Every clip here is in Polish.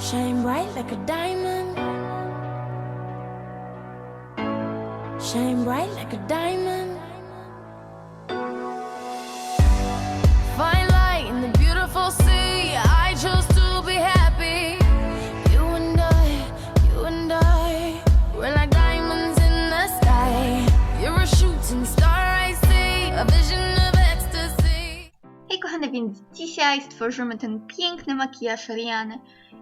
Shine bright like a diamond. Shine bright like a diamond. Więc dzisiaj stworzymy ten piękny makijaż Riany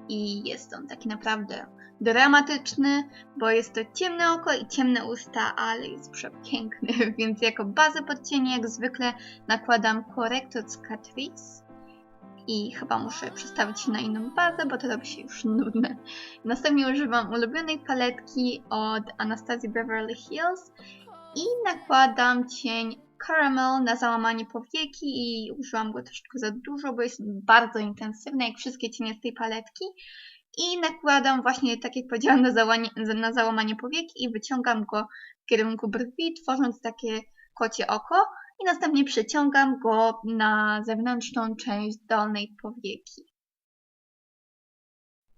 i jest on taki naprawdę dramatyczny, bo jest to ciemne oko i ciemne usta, ale jest przepiękny, więc jako bazę pod cienie jak zwykle nakładam korektor z Catrice i chyba muszę przestawić się na inną bazę, bo to robi się już nudne. Następnie używam ulubionej paletki od Anastasia Beverly Hills i nakładam cień caramel na załamanie powieki i użyłam go troszeczkę za dużo, bo jest bardzo intensywny, jak wszystkie cienie z tej paletki. I nakładam właśnie, tak jak powiedziałam, na, załanie, na załamanie powieki i wyciągam go w kierunku brwi, tworząc takie kocie oko. I następnie przeciągam go na zewnętrzną część dolnej powieki.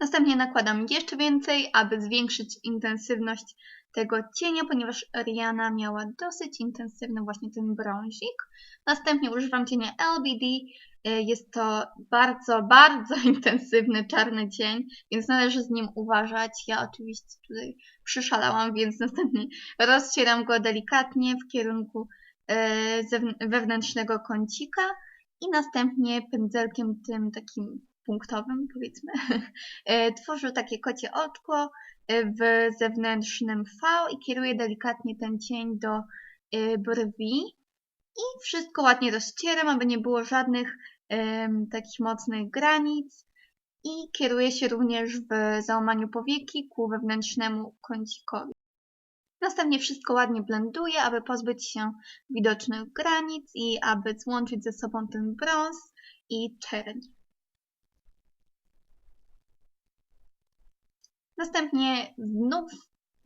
Następnie nakładam jeszcze więcej, aby zwiększyć intensywność tego cienia, ponieważ Rihanna miała dosyć intensywny właśnie ten brązik. Następnie używam cienia LBD. Y, Jest to bardzo, bardzo intensywny czarny cień, więc należy z nim uważać. Ja oczywiście tutaj przyszalałam, więc następnie rozcieram go delikatnie w kierunku zewn- wewnętrznego kącika i następnie pędzelkiem tym takim punktowym, powiedzmy, y, tworzę takie kocie oczko, w zewnętrznym V i kieruję delikatnie ten cień do y, brwi i wszystko ładnie rozcieram, aby nie było żadnych takich mocnych granic i kieruję się również w załamaniu powieki ku wewnętrznemu kącikowi. Następnie wszystko ładnie blenduję, aby pozbyć się widocznych granic i aby złączyć ze sobą ten brąz i czerń. Następnie znów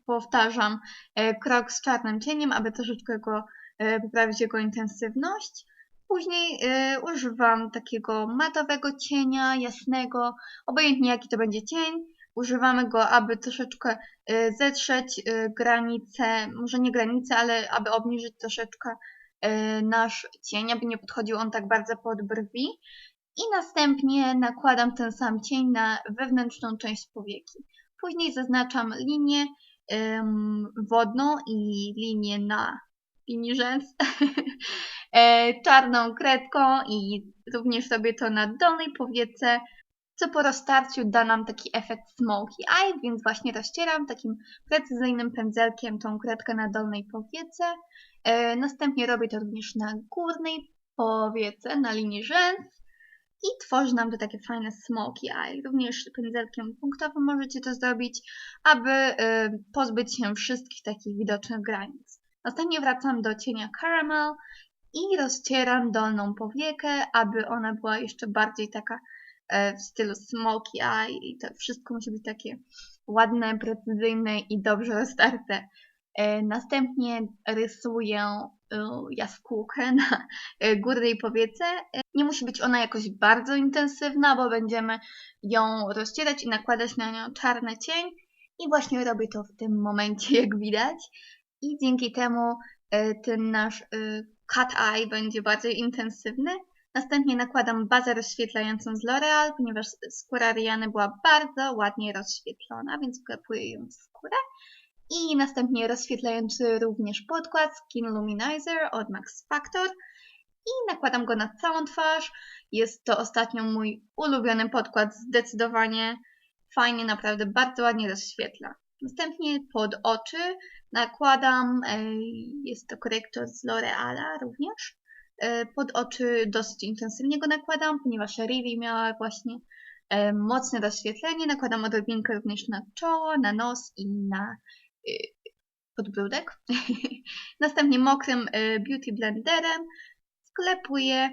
powtarzam e, krok z czarnym cieniem, aby troszeczkę go e, poprawić jego intensywność. Później e, używam takiego matowego cienia, jasnego, obojętnie jaki to będzie cień. Używamy go, aby troszeczkę zetrzeć granice, może nie granice, ale aby obniżyć troszeczkę nasz cień, aby nie podchodził on tak bardzo pod brwi. I następnie nakładam ten sam cień na wewnętrzną część powieki. Później zaznaczam linię wodną i linię na linii rzęs e, czarną kredką i również robię to na dolnej powiece, co po roztarciu da nam taki efekt smoky eye, więc właśnie rozcieram takim precyzyjnym pędzelkiem tą kredkę na dolnej powiece. E, następnie robię to również na górnej powiece, na linii rzęs i tworzy nam to takie fajne smoky eye. Również pędzelkiem punktowym możecie to zrobić, aby y, pozbyć się wszystkich takich widocznych granic. Następnie wracam do cienia caramel i rozcieram dolną powiekę, aby ona była jeszcze bardziej taka e, w stylu smoky eye i to wszystko musi być takie ładne, precyzyjne i dobrze roztarte. E, Następnie rysuję jaskółkę na e, górnej powiece. E, Nie musi być ona jakoś bardzo intensywna, bo będziemy ją rozcierać i nakładać na nią czarny cień. I właśnie robię to w tym momencie, jak widać. I dzięki temu e, ten nasz e, cat eye będzie bardziej intensywny. Następnie nakładam bazę rozświetlającą z L'Oreal, ponieważ skóra Riany była bardzo ładnie rozświetlona, więc wklepuję ją w skórę. I następnie rozświetlający również podkład Skin Luminizer od Max Factor i nakładam go na całą twarz. Jest to ostatnio mój ulubiony podkład, zdecydowanie fajnie, naprawdę bardzo ładnie rozświetla. Następnie pod oczy nakładam, e, jest to korektor z L'Oreala również. E, Pod oczy dosyć intensywnie go nakładam, ponieważ Rivi miała właśnie e, mocne rozświetlenie. Nakładam odrobinkę również na czoło, na nos i na podbródek. Następnie mokrym y, beauty blenderem sklepuję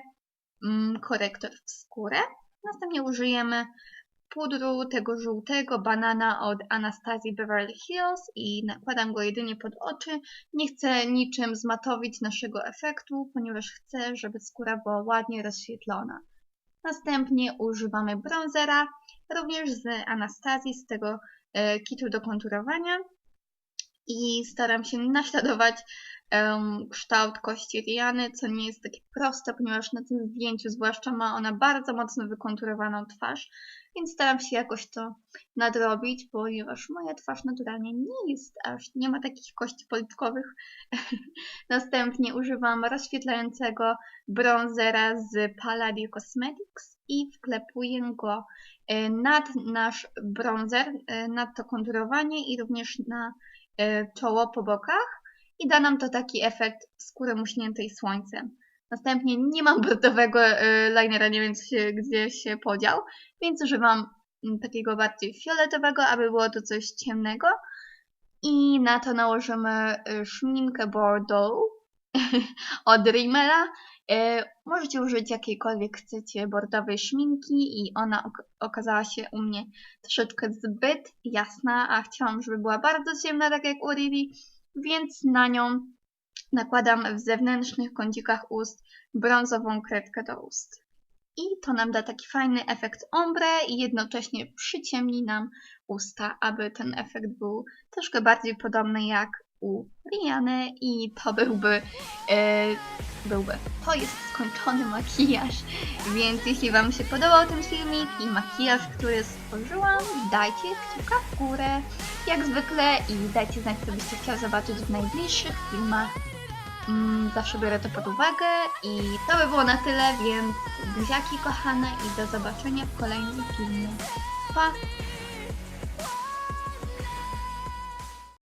mm, korektor w skórę. Następnie użyjemy pudru tego żółtego banana od Anastazji Beverly Hills i nakładam go jedynie pod oczy. Nie chcę niczym zmatowić naszego efektu, ponieważ chcę, żeby skóra była ładnie rozświetlona. Następnie używamy bronzera również z Anastazji, z tego e, kitu do konturowania i staram się naśladować em, kształt kości Riany, co nie jest takie proste, ponieważ na tym zdjęciu zwłaszcza ma ona bardzo mocno wykonturowaną twarz, więc staram się jakoś to nadrobić, ponieważ moja twarz naturalnie nie jest aż, nie ma takich kości polipkowych. Następnie używam rozświetlającego bronzera z Palladio Cosmetics i wklepuję go e, nad nasz bronzer, e, nad to konturowanie i również na czoło po bokach i da nam to taki efekt skóry muśniętej słońcem. Następnie nie mam brudowego e, linera, nie wiem gdzie się podział, więc używam mm, takiego bardziej fioletowego, aby było to coś ciemnego. I na to nałożymy e, szminkę Bordeaux od Rimmela. E, Możecie użyć jakiejkolwiek chcecie bordowej szminki i ona ok- okazała się u mnie troszeczkę zbyt jasna, a chciałam, żeby była bardzo ciemna, tak jak u Rivi, więc na nią nakładam w zewnętrznych kącikach ust brązową kredkę do ust. I to nam da taki fajny efekt ombre i jednocześnie przyciemni nam usta, aby ten efekt był troszkę bardziej podobny jak u Riany i to byłby, e, byłby, to jest skończony makijaż, więc jeśli Wam się podobał ten filmik i makijaż, który stworzyłam, dajcie kciuka w górę, jak zwykle i dajcie znać, co byście chciał zobaczyć w najbliższych filmach. Mm, zawsze biorę to pod uwagę i to by było na tyle, więc buziaki kochane i do zobaczenia w kolejnym filmie. Pa!